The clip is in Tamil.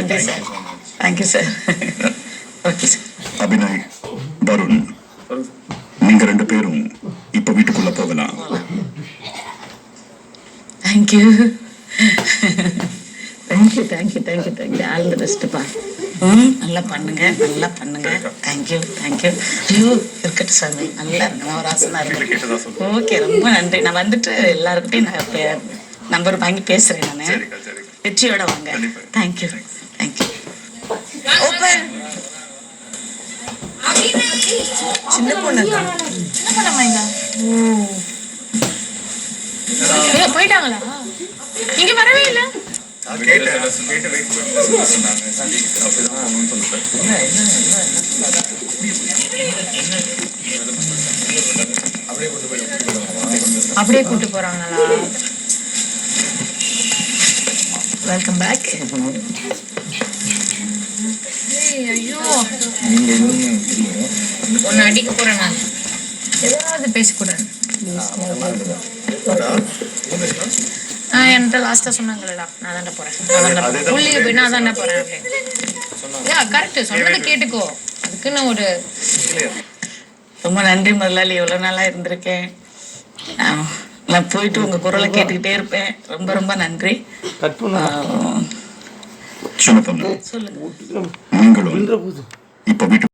நன்றி sir thank you sir okay sir Abhinay Varun நீங்க ரெண்டு பேரும் இப்ப வீட்டுக்குள்ள போகலாம். Thank you thank you thank you thank you thank you all the பெஸ்ட்டுப்பா ம்? நல்லா பண்ணுங்க நல்லா பண்ணுங்க. தேங்க்யூ தேங்க்யூ ஐயோ இருக்கட்டும் சாமி. நல்லா இருங்க நான் ஒரு ஆசனா இருக்கேன் ஓகே ரொம்ப நன்றி. நான் வந்துட்டு எல்லாருக்கிட்டையும் நான் நம்பர் வாங்கி பேசுறேன் நான். வெற்றியோட வாங்க. தேங்க்யூ ஓப்பன் சின்ன பொண்ணு சின்ன பொண்ணம்மா இங்க போயிட்டாங்களா? இங்க வரவே இல்ல. அப்படியே கூட்டு போறாங்களா? வெல்கம் பேக் ஏய், ஐயோ உன்னை அடிக்க போறேன் நான். ஏதாவது பேசக்கூடாது. ஆ என்கிட்ட லாஸ்டா சொன்னாங்களடா நான் தாண்டா போறேன். உள்ளே போய் நான் தாண்டா போறேன் அப்படின்னு. யா கரெக்ட் சொன்னதை கேட்டுக்கோ. அதுக்கு நான் ஒரு ரொம்ப நன்றி முதலாளி. எவ்வளோ நாளா இருந்திருக்கேன். நான் நான் போயிட்டு உங்க குரலை கேட்டுக்கிட்டே இருப்பேன். ரொம்ப ரொம்ப நன்றி. ஆஹ் சின்ன பொண்ணு சொல்லுங்க நீங்களும் இப்ப வீட்டு